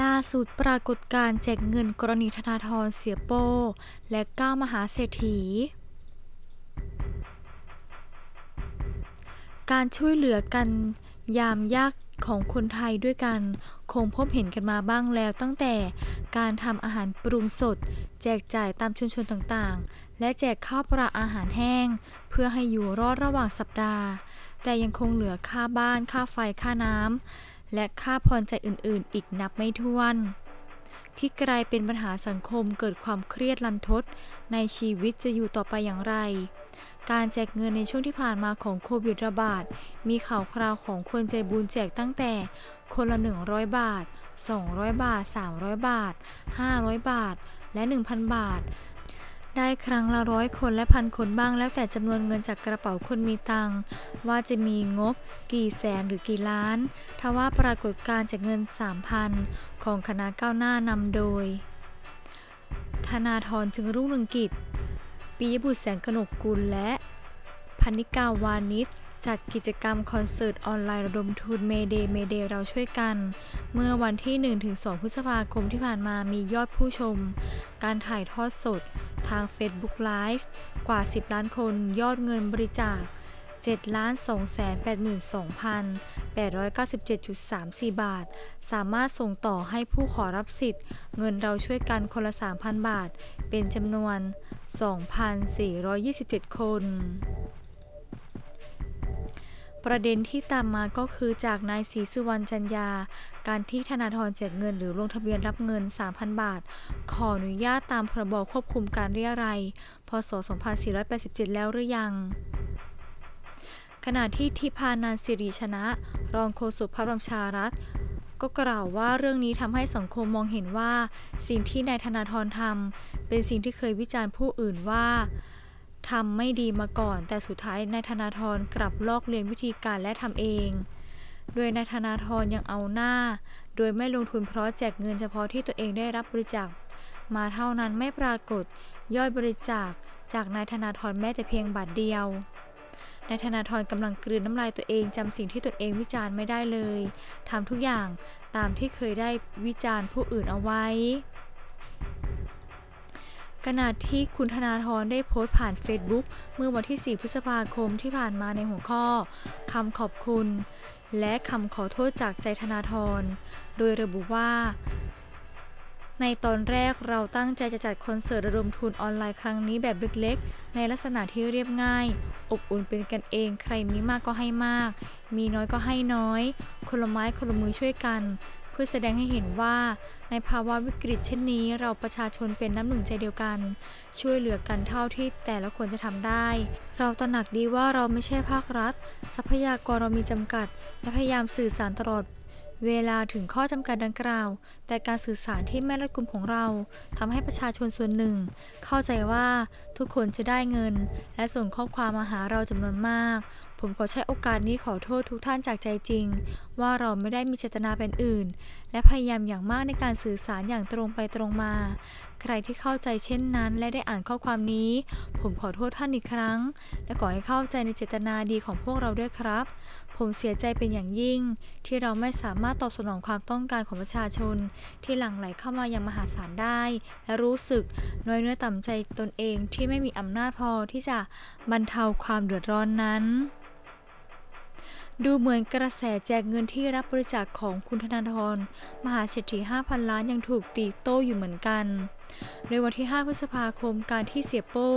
ล่าสุดปรากฏการแจกเงินกรณีธนาธรเสียโป้ และก้าวมหาเศรษฐี การช่วยเหลือกันยามยากของคนไทยด้วยกัน คงพบเห็นกันมาบ้างแล้วตั้งแต่การทำอาหารปรุงสด แจกจ่ายตามชุมชนต่างๆ และแจกข้าวปลาอาหารแห้ง เพื่อให้อยู่รอดระหว่างสัปดาห์ แต่ยังคงเหลือค่าบ้านค่าไฟค่าน้ำ และค่าผ่อนใจอื่นๆ อีกนับไม่ถ้วน ที่กลายเป็นปัญหาสังคมเกิดความเครียดลันทด ในชีวิตจะอยู่ต่อไปอย่างไร การแจกเงินในช่วงที่ผ่านมาของโควิดระบาด มีข่าวคราวของคนใจบุญแจกตั้งแต่คนละ 100 บาท 200 บาท 300 บาท 500 บาท และ 1,000 บาท ได้ครั้งละร้อยคนและพันคนบ้าง แล้วแต่จำนวนเงินจากกระเป๋าคนมีตังว่าจะมีงบกี่แสนหรือกี่ล้านทว่าปรากฏการจากเงิน 3,000 ของคณะก้าวหน้านำโดย ธนาธรจึงรุ่งเรืองกิจปิยบุตรแสงกนกกุลและพันิกาวานิช จัดกิจกรรมคอนเสิร์ตออนไลน์ระดมทุนเมเดเมเดเราช่วยกัน เมื่อวันที่ 1-2 พฤษภาคมที่ผ่านมามียอดผู้ชม การถ่ายทอดสด ทาง Facebook Live กว่า 10 ล้านคนยอดเงินบริจาค 7 ล้าน2แสน82,897.34 บาท สามารถส่งต่อให้ผู้ขอรับสิทธิ์ เงินเราช่วยกันคนละ 3,000 บาท เป็นจำนวน 2,427 คน ประเด็นที่ตามมาก็คือจากนายศรีสุวรรณจันยา การที่ธนาธรแจกเงินหรือลงทะเบียนรับเงิน 3,000 บาท ขออนุญาตตามพรบควบคุมการเรียรัยพศ 2487 แล้วหรือยัง ขณะที่ทิพานันสิริชนะ รองโฆษกพระบรมชารัฐก็กล่าวว่าเรื่องนี้ทำให้สังคมมองเห็นว่า สิ่งที่นายธนาธรทำเป็นสิ่งที่เคยวิจารณ์ผู้อื่นว่า ทำไม่ดีมาก่อน แต่สุดท้ายนายธนาธรกลับลอกเลียนวิธีการและทำเอง โดยนายธนาธรยังเอาหน้า โดยไม่ลงทุนเพราะแจกเงินเฉพาะที่ตัวเองได้รับบริจาคมาเท่านั้นไม่ปรากฏยอดบริจาคจากนายธนาธรแม้แต่เพียงบาทเดียวนายธนาธรกำลังกลืนน้ำลายตัวเองจำสิ่งที่ตนเองวิจารณ์ไม่ได้เลยทำทุกอย่างตามที่เคยได้วิจารณ์ผู้อื่นเอาไว้ ขณะที่คุณธนาธรได้โพสต์ผ่าน Facebook เมื่อวันที่ 4 พฤษภาคมที่ผ่านมาในหัวข้อคำขอบคุณ และคำขอโทษจากใจธนาธร โดยระบุว่า ในตอนแรกเราตั้งใจจะจัดคอนเสิร์ตระดมทุนออนไลน์ครั้งนี้แบบเล็กๆ ในลักษณะที่เรียบง่าย อบอุ่นเป็นกันเอง ใครมีมากก็ให้มาก มีน้อยก็ให้น้อย คนละไม้คนละมือช่วยกัน เพื่อแสดงให้เห็นว่าในภาวะวิกฤตเช่นนี้ เราประชาชนเป็นน้ำหนึ่งใจเดียวกัน ช่วยเหลือกันเท่าที่แต่ละคนจะทำได้ เราตระหนักดีว่าเราไม่ใช่ภาครัฐ ทรัพยากรเรามีจำกัด และพยายามสื่อสารตลอด เวลาถึงข้อจำกัดดังกล่าว แต่การสื่อสารที่ไม่รัดกุมของเราทำให้ประชาชนส่วนหนึ่ง เข้าใจว่าทุกคนจะได้เงิน และส่งข้อความมาหาเราจำนวนมาก ผมขอใช้โอกาสนี้ขอโทษทุกท่านจากใจจริง ว่าเราไม่ได้มีเจตนาเป็นอื่น และพยายามอย่างมากในการสื่อสารอย่างตรงไปตรงมา ใครที่เข้าใจเช่นนั้น และได้อ่านข้อความนี้ ผมขอโทษท่านอีกครั้ง และขอให้เข้าใจในเจตนาดีของพวกเราด้วยครับ ผมเสียใจเป็นอย่างยิ่ง ที่เราไม่สามารถตอบสนองความต้องการของประชาชน ที่หลั่งไหลเข้ามายังมหาศาลได้ และรู้สึกน้อยเนื้อต่ำใจตนเองที่ไม่มีอำนาจพอที่จะบรรเทาความเดือดร้อนนั้น ดูเหมือนกระแสแจกเงินที่รับบริจาคของคุณธนาธร มหาเศรษฐี 5,000 ล้านยังถูกตีโต้อยู่เหมือนกัน ในวันที่ 5 พฤษภาคมการที่เสียโป้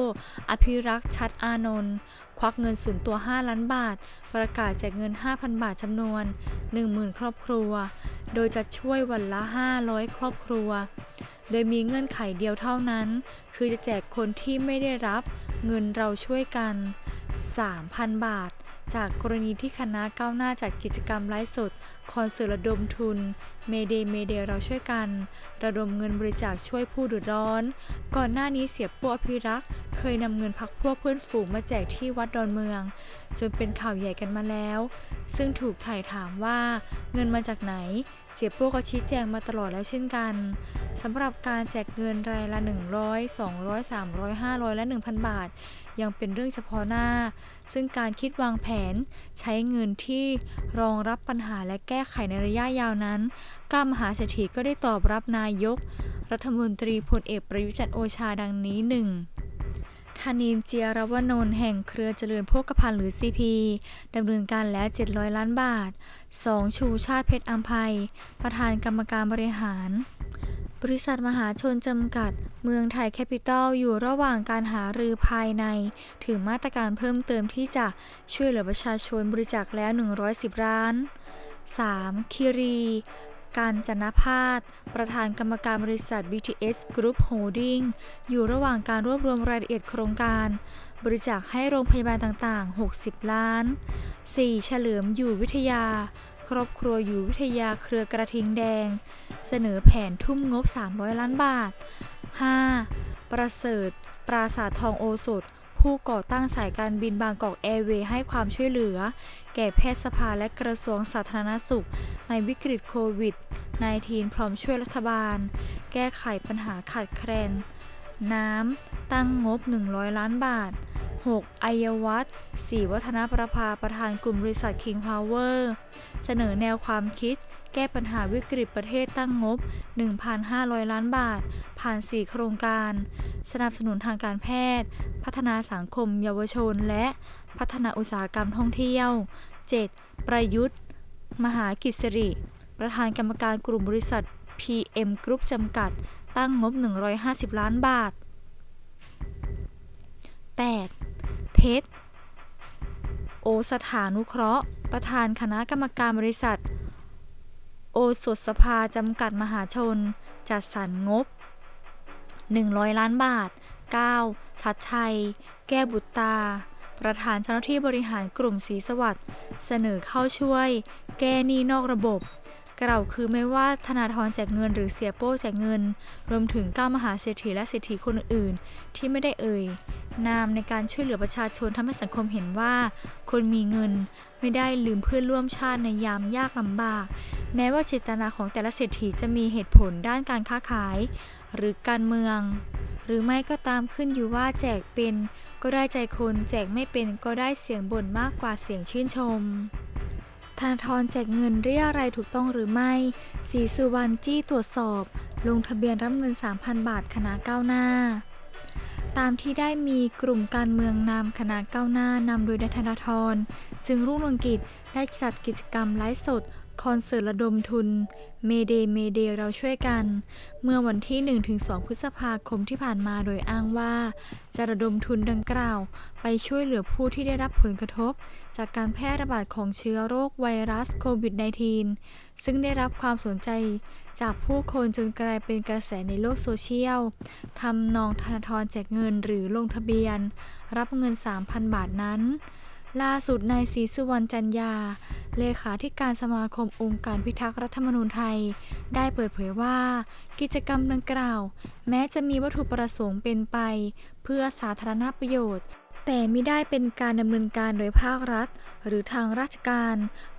อภิรักษ์ชัดอานนท์ควักเงินส่วนตัว 5 ล้านบาท ประกาศแจกเงิน 5,000 บาทจำนวน 10,000 ครอบครัว โดยจะช่วยวันละ 500 ครอบครัว โดยมีเงื่อนไขเดียวเท่านั้น คือจะแจกคนที่ไม่ได้รับเงินเราช่วยกัน 3,000 บาท จากกรณีที่คณะก้าวหน้าจัดกิจกรรมไลฟ์สด คอนเสิร์ตระดมทุน เมเดเมเดเราช่วยกัน ระดมเงินบริจาคช่วยผู้เดือดร้อน ก่อนหน้านี้เสียป้อภิรักษ์เคยนำเงินพักพวกเพื่อนฝูงมาแจกที่วัดดอนเมือง จนเป็นข่าวใหญ่กันมาแล้ว ซึ่งถูกถ่ายถามว่าเงินมาจากไหน เสียโป้ก็ชี้แจงมาตลอดแล้วเช่นกันสำหรับการแจกเงินรายละ 100 200 300 500 และ 1,000 บาทยังเป็นเรื่องเฉพาะหน้า ซึ่งการคิดวางแผนใช้เงินที่รองรับปัญหาและแก้ไขในระยะยาวนั้น ก้ามหาเศรษฐีก็ได้ตอบรับนายก รัฐมนตรีพลเอกประยุทธ์จันโอชาดังนี้หนึ่งธนินเจียรวนนท์แห่งเครือเจริญโภคภัณฑ์หรือ CP ดำเนินการแล้ว 700 ล้านบาท 2. ชูชาติเพชรอัมภัย ประธานกรรมการบริหาร บริษัทมหาชนจำกัด เมืองไทยแคปิตอลอยู่ระหว่างการหารือภายใน ถึงมาตรการเพิ่มเติมที่จะช่วยเหลือประชาชนบริจาคแล้ว 110 ล้าน 3. คิรีการจนพาสประธานกรรมการบริษัท BTS Group Holding อยู่ระหว่างการรวบรวมรายละเอียดโครงการ บริจาคให้โรงพยาบาลต่าง ๆ 60 ล้าน 4. เฉลิมอยู่วิทยา ครอบครัวอยู่วิทยาเครือกระทิงแดง เสนอแผนทุ่มงบ 300 ล้านบาท 5. ประเสริฐ ปราสาททองโอสถ ผู้ก่อตั้งสายการบินบางกอกแอร์เวย์ให้ความช่วยเหลือ แก่แพทยสภาและกระทรวงสาธารณสุข ในวิกฤตโควิด -19 พร้อมช่วยรัฐบาล แก้ไขปัญหาขาดแคลน น้ำ ตั้งงบ 100 ล้านบาท 6. อัยวัฒน์ศรีวัฒนประภาประธานกลุ่มบริษัท King Power เสนอแนวความคิด แก้ปัญหาวิกฤตประเทศตั้งงบ 1,500 ล้านบาท ผ่าน 4 โครงการ สนับสนุนทางการแพทย์ พัฒนาสังคมเยาวชน และพัฒนาอุตสาหกรรมท่องเที่ยว 7. ประยุทธ์ มหากิจสิริ ประธานกรรมการกลุ่มบริษัท PM Group จำกัด ตั้งงบ 150 ล้านบาท 8. เพชร โอสถานุเคราะห์ ประธานคณะกรรมการบริษัท โอสถสภาจำกัดมหาชน จัดสรรงบ 100 ล้านบาท 9. ชัดชัย แก้บุตรตา ประธานเจ้าหน้าที่บริหารกลุ่มศรีสวัสดิ์เสนอเข้าช่วย แก้หนี้นอกระบบกล่าวคือไม่ว่าธนาธรแจกเงินหรือเสียโป้แจกเงิน รวมถึงก้ามหาเศรษฐีและเศรษฐีคนอื่นที่ไม่ได้เอ่ย นามในการช่วยเหลือประชาชนทำให้สังคมเห็นว่า คนมีเงินไม่ได้ลืมเพื่อนร่วมชาติในยามยากลำบาก แม้ว่าเจตนาของแต่ละเศรษฐีจะมีเหตุผลด้านการค้าขาย หรือการเมือง หรือไม่ก็ตามขึ้นอยู่ว่าแจกเป็นก็ได้ใจคนแจกไม่เป็นก็ได้เสียงบ่นมากกว่าเสียงชื่นชมธนาธรแจกเงินเรียอะไรถูกต้องหรือไม่สีสุวรรณจี้ตรวจสอบ ลงทะเบียนรับเงิน 3,000 บาทคณะก้าวหน้า ตามที่ได้มีกลุ่มการเมืองนำคณะก้าวหน้านำโดยนายธนาธรจึงรุ่งเรืองกิจได้จัดกิจกรรมไลฟ์สด คอนเสิร์ตระดมทุน เมเดเมเดเราช่วยกัน เมื่อวันที่ 1-2 พฤษภาคมที่ผ่านมาโดยอ้างว่า จะระดมทุนดังกล่าว ไปช่วยเหลือผู้ที่ได้รับผลกระทบ จากการแพร่ระบาดของเชื้อโรคไวรัสโควิด -19 ซึ่งได้รับความสนใจจากผู้คนจนกลายเป็นกระแสในโลกโซเชียลทำนองธนาธรแจกเงินหรือลงทะเบียน รับเงิน 3,000 บาทนั้น ล่าสุดนายศรีสุวรรณจันยา เลขาธิการสมาคมองค์การพิทักษ์รัฐธรรมนูญไทย ได้เปิดเผยว่า กิจกรรมดังกล่าว แม้จะมีวัตถุประสงค์เป็นไป เพื่อสาธารณประโยชน์ แต่ไม่ได้เป็นการดำเนินการโดยภาครัฐ หรือทางราชการ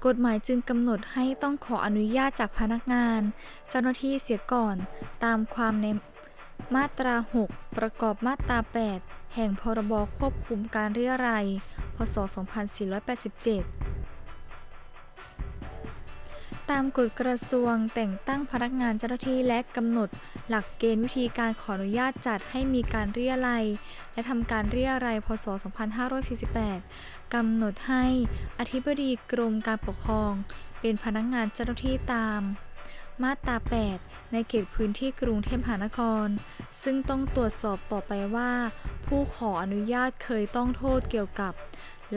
กฎหมายจึงกำหนดให้ต้องขออนุญาตจากพนักงาน เจ้าหน้าที่เสียก่อน ตามความในมาตรา 6 ประกอบมาตรา 8 แห่งพรบควบคุมการเรียรัย พศ 2487 ตามกฎกระทรวงแต่งตั้งพนักงานเจ้าหน้าที่และกำหนด หลักเกณฑ์วิธีการขออนุญาตจัดให้มีการเรียรัย และทำการเรียรัย พศ 2548 กำหนดให้อธิบดีกรมการปกครอง เป็นพนักงานเจ้าหน้าที่ตาม มาตรา 8 ในเขตพื้นที่กรุงเทพมหานคร ซึ่งต้องตรวจสอบต่อไปว่า ผู้ขออนุญาตเคยต้องโทษเกี่ยวกับ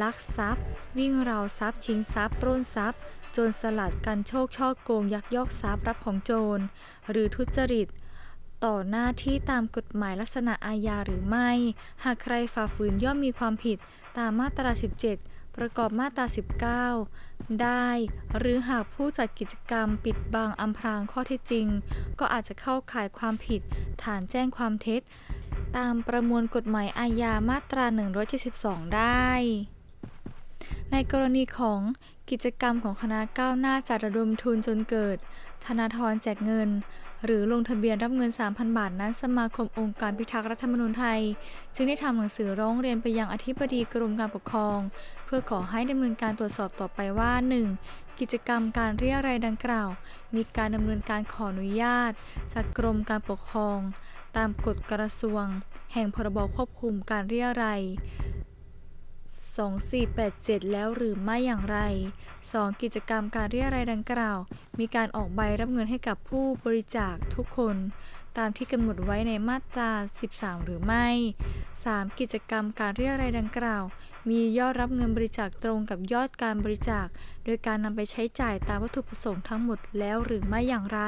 ลักทรัพย์ วิ่งราวทรัพย์ชิงทรัพย์ปล้นทรัพย์โจรสลัดกันโชคช่อโกงยักยอกทรัพย์รับของโจร หรือทุจริต ต่อหน้าที่ตามกฎหมายลักษณะอาญาหรือไม่ หากใครฝ่าฝืนย่อมมีความผิดตามมาตรา 17 ประกอบมาตรา 19 ได้ หรือหากผู้จัดกิจกรรมปิดบังอำพรางข้อเท็จจริง ก็อาจจะเข้าข่ายความผิดฐานแจ้งความเท็จ ตามประมวลกฎหมายอาญามาตรา 172 ได้ ในกรณีของกิจกรรมของคณะก้าวหน้าจัดระดมทุนจนเกิด ธนาธรแจกเงิน หรือลงทะเบียนรับเงิน 3,000 บาทนั้นสมาคมองค์การพิทักษ์รัฐธรรมนูญไทย จึงได้ทำหนังสือร้องเรียนไปยังอธิบดีกรมการปกครอง เพื่อขอให้ดำเนินการตรวจสอบต่อไปว่า 1. กิจกรรมการเรียรายดังกล่าว มีการดำเนินการขออนุญาต จากกรมการปกครอง ตามกฎกระทรวง แห่งพรบควบคุมการเรียรัย 2487 แล้วหรือไม่อย่างไร 2. กิจกรรมการเรียรายดังกล่าว มีการออกใบรับเงินให้กับผู้บริจาคทุกคน ตามที่กำหนดไว้ในมาตรา 13 หรือไม่ 3. กิจกรรมการเรียรายดังกล่าว มียอดรับเงินบริจาคตรงกับยอดการบริจาค โดยการนำไปใช้จ่ายตามวัตถุประสงค์ทั้งหมดแล้วหรือไม่อย่างไร